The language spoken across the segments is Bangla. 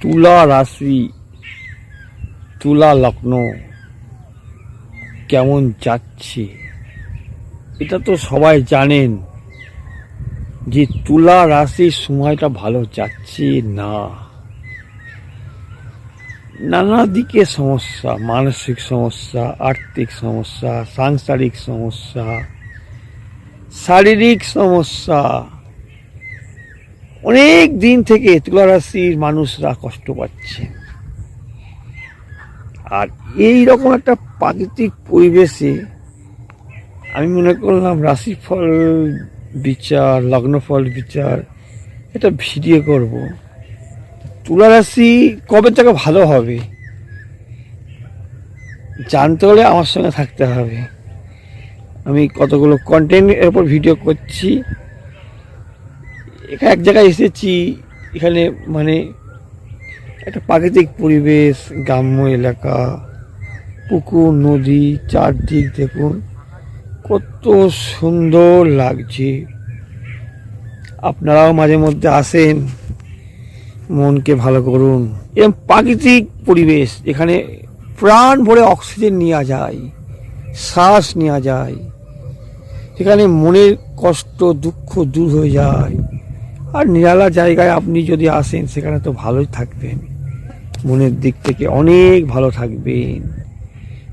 তুলা রাশি তুলা লগ্ন কেমন যাচ্ছে? এটা তো সবাই জানেন যে তুলা রাশির সময়টা ভালো যাচ্ছে না। নানা দিকে সমস্যা, মানসিক সমস্যা, আর্থিক সমস্যা, সাংসারিক সমস্যা, শারীরিক সমস্যা। অনেক দিন থেকে তুলা রাশির মানুষরা কষ্ট পাচ্ছে। আর এই রকম একটা প্রাকৃতিক পরিবেশে আমি মনে করলাম রাশিফল বিচার, লগ্নফল বিচার এটা ভিডিও করব। তুলা রাশি কবে থেকে ভালো হবে? জানতে হলে আমার সঙ্গে থাকতে হবে। আমি কতগুলো কন্টেন্ট এর উপর ভিডিও করছি। এখানে এক জায়গায় এসেছি, এখানে মানে একটা প্রাকৃতিক পরিবেশ, গ্রাম্য এলাকা, পুকুর, নদী, চারদিক দেখুন, কত সুন্দর লাগছে। আপনারাও মাঝে মধ্যে আসেন, মনকে ভালো করুন। এরকম প্রাকৃতিক পরিবেশ, এখানে প্রাণ ভরে অক্সিজেন নেওয়া যায়, শ্বাস নেওয়া যায়। সেখানে মনের কষ্ট, দুঃখ দূর হয়ে যায়। আর নিরালা জায়গায় আপনি যদি আসেন, সেখানে তো ভালোই থাকবেন। মনের দিক থেকে অনেক ভালো থাকবেন।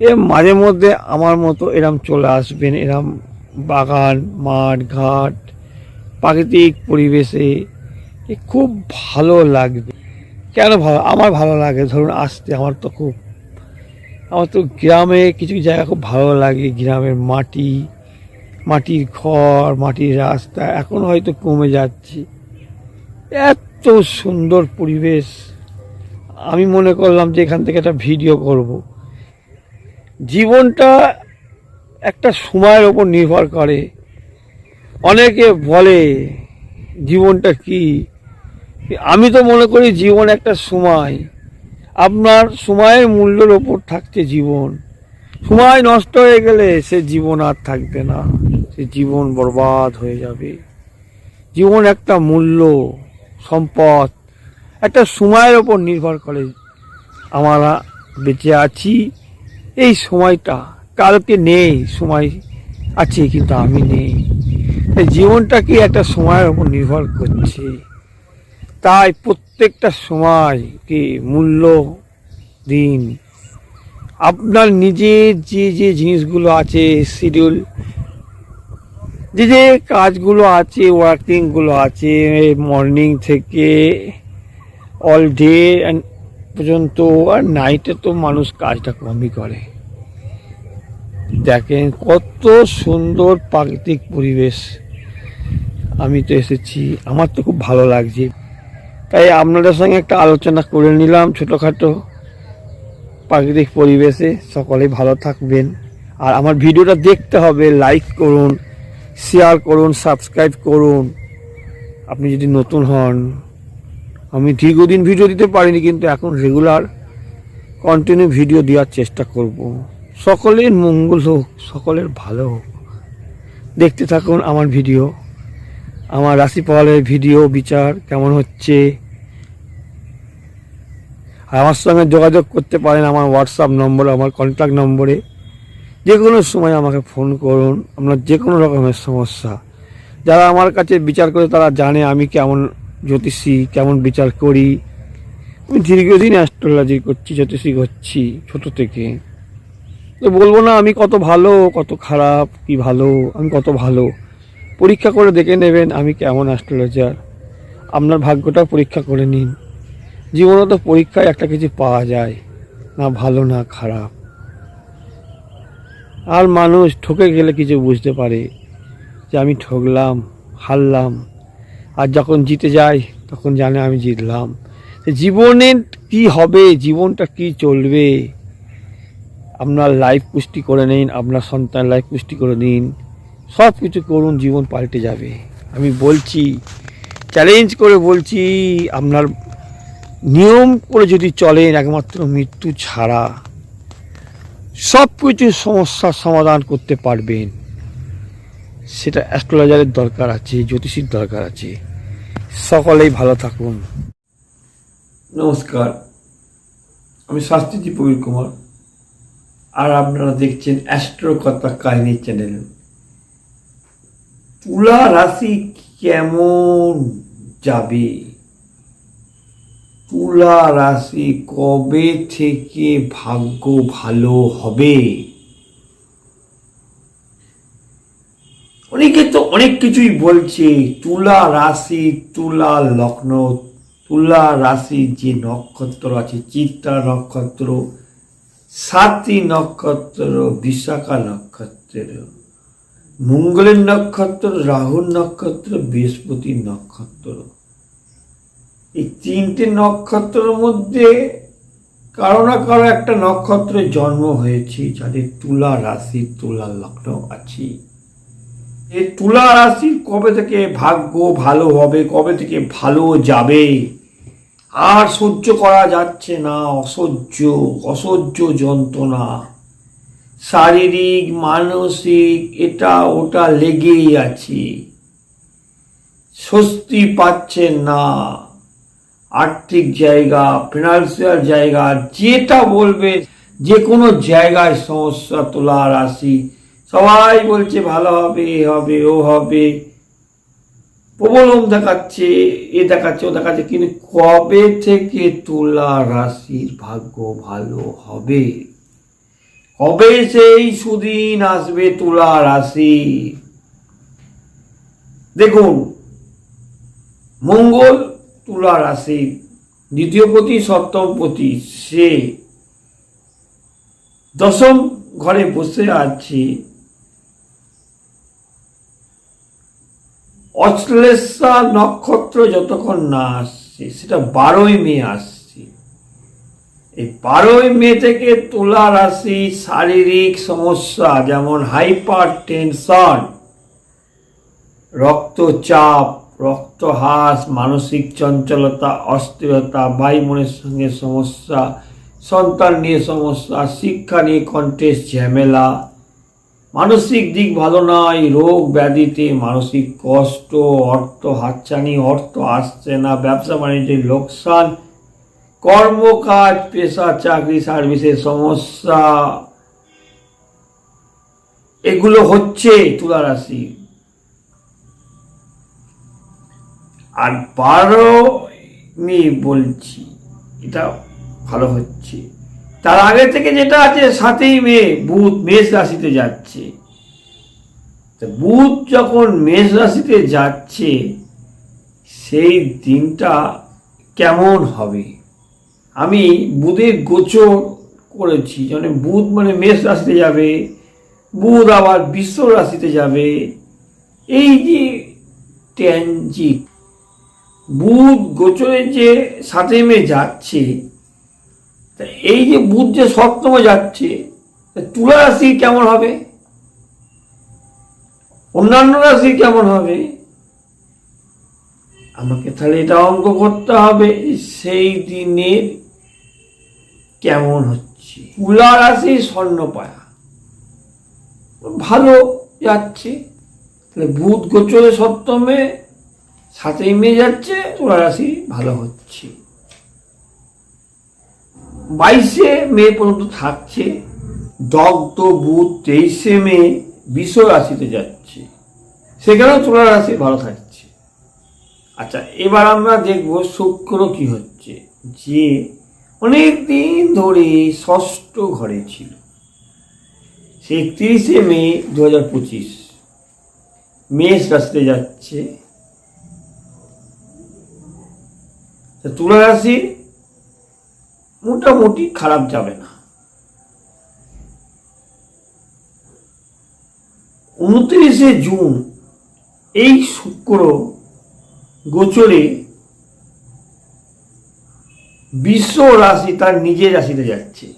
এ মাঝে মধ্যে আমার মতো এরম চলে আসবেন, এরম বাগান, মাঠ, ঘাট, প্রাকৃতিক পরিবেশে। খুব ভালো লাগবে। কেন ভালো? আমার ভালো লাগে। ধরুন, আসতে আমার তো খুব, আমার তো গ্রামে কিছু জায়গা খুব ভালো লাগে। গ্রামের মাটি, মাটির ঘর, মাটির রাস্তা। এখন হয়তো কমে যাচ্ছে। এত সুন্দর পরিবেশ। আমি মনে করলাম যে এখান থেকে একটা ভিডিও করব। জীবনটা একটা সময়ের ওপর নির্ভর করে। অনেকে বলে, জীবনটা কি? আমি তো মনে করি জীবন একটা সময়। আপনার সময়ের মূল্যের ওপর থাকছে জীবন। সময় নষ্ট হয়ে গেলে সে জীবন আর থাকবে না। সে জীবন বরবাদ হয়ে যাবে। জীবন একটা মূল্য। সম্পদ। একটা সময়ের ওপর নির্ভর করে আমরা বেঁচে আছি। এই সময়টা কালকে নেই, সময় আছে কিন্তু আমি নেই। এই জীবনটা কি একটা সময়ের ওপর নির্ভর করছে। তাই প্রত্যেকটা সময়কে মূল্য দিন। আপনার নিজের যে যে জিনিসগুলো আছে শিডিউল যে যে কাজগুলো আছে ওয়ার্কিংগুলো আছে মর্নিং থেকে অল ডে পর্যন্ত, আর নাইটে তো মানুষ কাজটা কমই করে। দেখেন কত সুন্দর প্রাকৃতিক পরিবেশ। আমি তো এসেছি, আমার তো খুব ভালো লাগছে। তাই আপনাদের সঙ্গে একটা আলোচনা করে নিলাম ছোটোখাটো প্রাকৃতিক পরিবেশে। সকলেই ভালো থাকবেন। আর আমার ভিডিওটা দেখতে হবে লাইক করুন। শেয়ার করুন সাবস্ক্রাইব করুন। আপনি যদি নতুন হন, আমি দীর্ঘদিন ভিডিও দিতে পারিনি, কিন্তু এখন রেগুলার কন্টিনিউ ভিডিও দেওয়ার চেষ্টা করব। সকলের মঙ্গল হোক, সকলের ভালো হোক। দেখতে থাকুন আমার ভিডিও আমার রাশিফলের ভিডিও বিচার কেমন হচ্ছে। আমার সঙ্গে যোগাযোগ করতে পারেন, আমার হোয়াটসঅ্যাপ নম্বর আমার কন্ট্যাক্ট নম্বরে যে কোনো সময় আমাকে ফোন করুন, আপনার যে কোনো রকমের সমস্যা। যারা আমার কাছে বিচার করে তারা জানে আমি কেমন জ্যোতিষী, কেমন বিচার করি। আমি দীর্ঘদিন অ্যাস্ট্রোলজি করছি, জ্যোতিষী করছি ছোট থেকে। তো বলব না আমি কত ভালো, কত খারাপ, কি ভালো, আমি কত ভালো। পরীক্ষা করে দেখে নেবেন আমি কেমন অ্যাস্ট্রোলজার আপনার ভাগ্যটা পরীক্ষা করে নিন। জীবনে তো পরীক্ষায় একটা কিছু পাওয়া যায়, না ভালো, না খারাপ। আর মানুষ ঠকে গেলে কিছু বুঝতে পারে যে আমি ঠকলাম হারলাম। আর যখন জিতে যাই তখন জানে আমি জিতলাম। তো জীবনে কি হবে? জীবনটা কি চলবে? আপনার লাইফ পুষ্টি করে নিন, আপনার সন্তান লাইফ পুষ্টি করে নিন। সব কিছু করুন, জীবন পাল্টে যাবে। আমি বলছি চ্যালেঞ্জ করে বলছি, আপনার নিয়ম করে যদি চলেন, একমাত্র মৃত্যু ছাড়া। সব কিছু সমস্যার সমাধান করতে পারবেন। সেটা অ্যাস্ট্রোলজারের দরকার আছে, জ্যোতিষীর দরকার আছে। সকলেই ভালো থাকুন। নমস্কার, আমি শাস্ত্রীজি প্রবীর কুমার। আর আপনারা দেখছেন অ্যাস্ট্রো কথা কাহিনী চ্যানেল। তুলা রাশি কেমন যাবে? তুলা রাশি কবে থেকে ভাগ্য ভালো হবে? অনেকে তো অনেক কিছুই বলছে, তুলা রাশি, তুলা লগ্ন, তুলা রাশি যে নক্ষত্র আছে, চিত্রা নক্ষত্র সাতটি নক্ষত্র, বিশাখা নক্ষত্র মঙ্গলের নক্ষত্র, রাহুর নক্ষত্র বৃহস্পতি নক্ষত্র। এই তিনটে নক্ষত্রের মধ্যে কারও না কারও একটা নক্ষত্রের জন্ম হয়েছে, যাদের তুলা রাশি, তুলা লগ্ন আছে। এই তুলা রাশির কবে থেকে ভাগ্য ভালো হবে, কবে থেকে ভালো যাবে? আর সহ্য করা যাচ্ছে না, অসহ্য অসহ্য যন্ত্রণা। শারীরিক, মানসিক, এটা ওটা লেগেই আছে। স্বস্তি পাচ্ছেন না। আর্থিক জায়গা ফিনান্সিয়াল জায়গা, যেটা বলবে যে কোনো জায়গায় সমস্যা, তোলা, রাশি, সবাই বলছে ভালো হবে, এ হবে, ও হবে। প্রবলম দেখাচ্ছে, এ দেখাচ্ছে, ও দেখাচ্ছে, কিন্তু কবে থেকে তোলা রাশির ভাগ্য ভালো হবে? কবে সেই সুদিন আসবে তুলা রাশি? দেখুন, মঙ্গল তুলা রাশি দ্বিতীয় পতি, সপ্তম পতি, সে দশম ঘরে বসে আছে। অশ্লেষা নক্ষত্র যতক্ষণ না আসছে, সেটা বারোই মে আসছে। এই বারোই মে থেকে তুলা রাশি শারীরিক সমস্যা, যেমন হাইপার টেনশন রক্তচাপ রক্তহ্রাস মানসিক চঞ্চলতা, অস্থিরতা বায়ুমনের সঙ্গে সমস্যা, সন্তান নিয়ে সমস্যা, শিক্ষা নিয়ে কন্টেস্ট ঝামেলা। মানসিক দিক ভালো নয়, রোগ ব্যাধিতে মানসিক কষ্ট, অর্থ হাতছানি, অর্থ আসছে না, ব্যবসা বাণিজ্যের লোকসান, কর্মকাজ, পেশা, চাকরি, সার্ভিসের সমস্যা। এগুলো হচ্ছে তুলা রাশি আর বারো আমি বলছি, এটা ভালো হচ্ছে। তার আগে থেকে যেটা আছে, সাতই মে বুধ মেষ রাশিতে যাচ্ছে। বুধ যখন মেষ রাশিতে যাচ্ছে, সেই দিনটা কেমন হবে? আমি বুধের গোচর করেছি মানে বুধ মানে মেষ রাশিতে যাবে, বুধ আবার বিশ্ব রাশিতে যাবে। এই যে ট্যানজিট বুধ গোচরে যে সাতই মে যাচ্ছে, তা এই যে বুধ যে সপ্তমে যাচ্ছে তুলা রাশি কেমন হবে? অন্যান্য রাশি কেমন হবে? আমাকে তাহলে এটা অঙ্ক করতে হবে, সেই দিনের কেমন হচ্ছে? তুলা রাশি স্বর্ণপায়া। ভালো যাচ্ছে। তাহলে বুধ গোচরে সপ্তমে সাতই মে যাচ্ছে তুলা রাশি ভালো হচ্ছে। বাইশে মে পর্যন্ত থাকছে, দগ্ধ বুধ তেইশে মে বিশ্ব রাশিতে যাচ্ছে। সেখানেও তুলা রাশি ভালো থাকছে। আচ্ছা এবার আমরা দেখব শুক্র কি হচ্ছে, যে অনেক দিন ধরে ষষ্ঠ ঘরে ছিল। সে একত্রিশে মে দু হাজার পঁচিশ, মেষ রাশিতে যাচ্ছে তুলা রাশি মোটামুটি খারাপ যাবে না। উনত্রিশে জুন, এই শুক্র গোচরে বিশ্ব রাশি তার নিজের রাশিতে যাচ্ছে।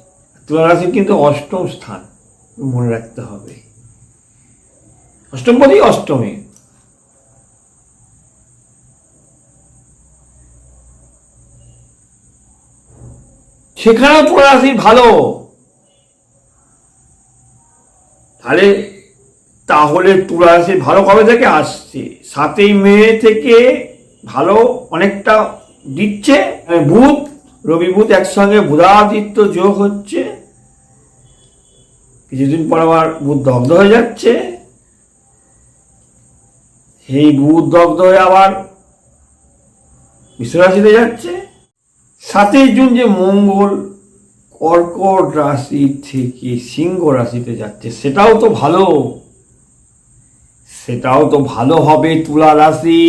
তুলা রাশির কিন্তু অষ্টম স্থান মনে রাখতে হবে। অষ্টম পদেই অষ্টমে। সেখানেও রাশি ভালো। তাহলে তাহলে তুলা রাশি ভালো কবে থেকে আসছে? সাতই মে থেকে ভালো অনেকটা দিচ্ছে। মানে বুধ, রবি বুধ একসঙ্গে বুধাদিত্য যোগ হচ্ছে। কিছুদিন পর আবার বুধ দগ্ধ হয়ে যাচ্ছে। সেই বুধ দগ্ধ হয়ে আবার বিশ্বরাশিতে যাচ্ছে। সাতই জুন যে মঙ্গল কর্কট রাশি থেকে সিংহ রাশিতে যাচ্ছে, সেটাও তো ভালো। সেটাও তো ভালো হবে তুলা রাশি।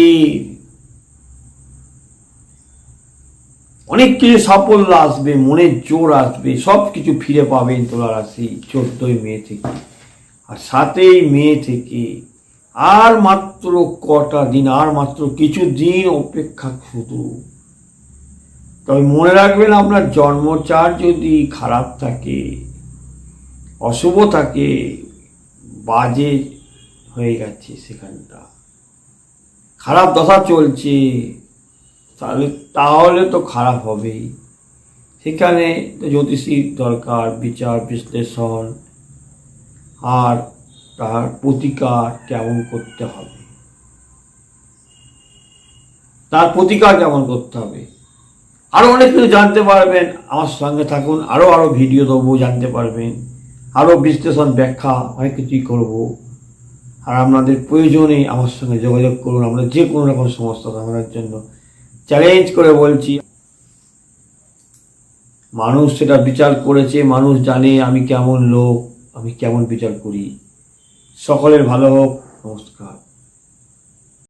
অনেক কিছু সাফল্য আসবে, মনের জোর আসবে সব কিছু ফিরে পাবেন তুলা রাশি চোদ্দই মে থেকে। আর সাতই মে থেকে আর মাত্র কটা দিন, আর মাত্র কিছু দিন অপেক্ষা শুধু। তবে মনে রাখবেন, আপনার জন্মচার যদি খারাপ থাকে, অশুভ থাকে, বাজে হয়ে গেছে সেখানটা। খারাপ দশা চলছে, তাহলে তাহলে তো খারাপ হবেই। সেখানে জ্যোতিষীর দরকার, বিচার, বিশ্লেষণ, আর তার প্রতিকার কেমন করতে হবে? তার প্রতিকার কেমন করতে হবে? আরও অনেক কিছু জানতে পারবেন। আমার সঙ্গে থাকুন আরও আরও ভিডিও দেবো, জানতে পারবেন। আরও বিশ্লেষণ, ব্যাখ্যা, অনেক কিছুই করব। আর আপনাদের প্রয়োজনে আমার সঙ্গে যোগাযোগ করুন। আমরা যে কোনো রকম সমস্যা সমাধানের জন্য চ্যালেঞ্জ করে বলছি। মানুষ সেটা বিচার করেছে, মানুষ জানে আমি কেমন লোক, আমি কেমন বিচার করি। সকলের ভালো হোক, নমস্কার।